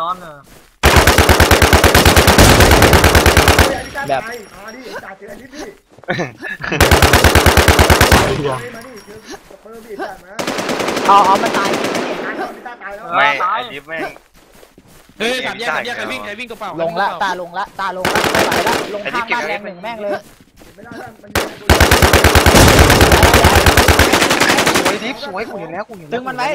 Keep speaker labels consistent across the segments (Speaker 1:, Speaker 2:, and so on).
Speaker 1: ร้อนเนอะ
Speaker 2: แบบ
Speaker 3: มาดิจ่าเจออันนี้ดิมาดิเจอสเปอร์พี่จ่ามา
Speaker 2: เอาเอามันตาย
Speaker 3: ตายแล้วพี่ตาตายแล้ว
Speaker 4: ไม่ไอ้ลิฟแม่ง
Speaker 5: เฮ้ยสามแยกสามแยกใครวิ่งใครวิ่งตัวเปล่า
Speaker 2: ลงละตาลงละตาลงละไม่ไหวละลงข้ามบ้านแรงหนึ่งแม่งเลย
Speaker 3: ไม่ได้มัน
Speaker 4: สวยลิฟสวยกูเห็นแล้วกูเห็น
Speaker 2: ดึงมันไว้
Speaker 4: ต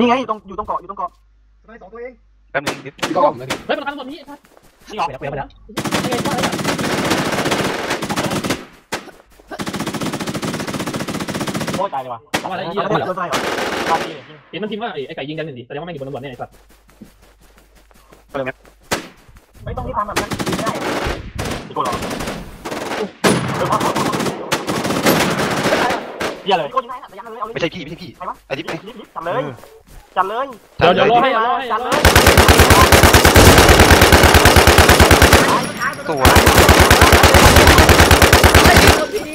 Speaker 4: นี่
Speaker 1: ไงตรงอยู่ตรงเกาะอยู่ตรงเกาะ
Speaker 3: สบายสองตัวเอง
Speaker 4: แป๊บนึงลิฟ
Speaker 5: เฮ้ยมันทำหมดนี้ครับ
Speaker 1: นี่ออกไปแล้วไปแล้วโอ้ยตายเลยว่ะ
Speaker 5: ทำอะไร
Speaker 1: เอา
Speaker 5: เหี้ย
Speaker 1: ไปแล้วตายเหรอตายเลย
Speaker 5: เห็นมันพิมพ์ว่าไอ้ไก่ยิงกันหนึ่งดิแสดงว่าไม่อยู่บนตำรวจเนี่ยไอ้สัตว์
Speaker 1: ไม่ต้องที่ทำแบบนั้นไม่ได้ที่กูหรอ เหี้ยเลย
Speaker 4: ไม่ใช่พี่ไม่ใช่พี่ไอ้ลิฟไง
Speaker 1: จัดเลยจัดเลย
Speaker 5: เดี๋ยวเดี๋ยวรอให้รอให้
Speaker 1: จัด
Speaker 5: ร
Speaker 1: เล
Speaker 5: อย
Speaker 4: สวย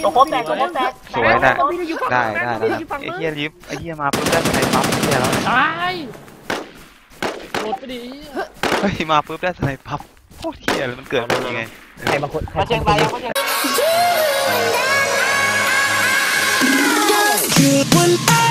Speaker 1: ตัวโคตรแตกตัวโคตรแตก
Speaker 4: สวยนะได้ได้แล้วนะไอ้เฮียลิฟไอ้เฮียมาปุ๊บได้สไนปั๊บเฮียแล้ว
Speaker 5: ตายหมดไปดิ
Speaker 4: เฮ้ยมาปุ๊บได้สไนปั๊บโคตรเฮียเลยมันเกิดมันยังไง
Speaker 2: ใครบางคนใคร
Speaker 1: มาเชียงไปยังมาเชียง
Speaker 4: เอ good when I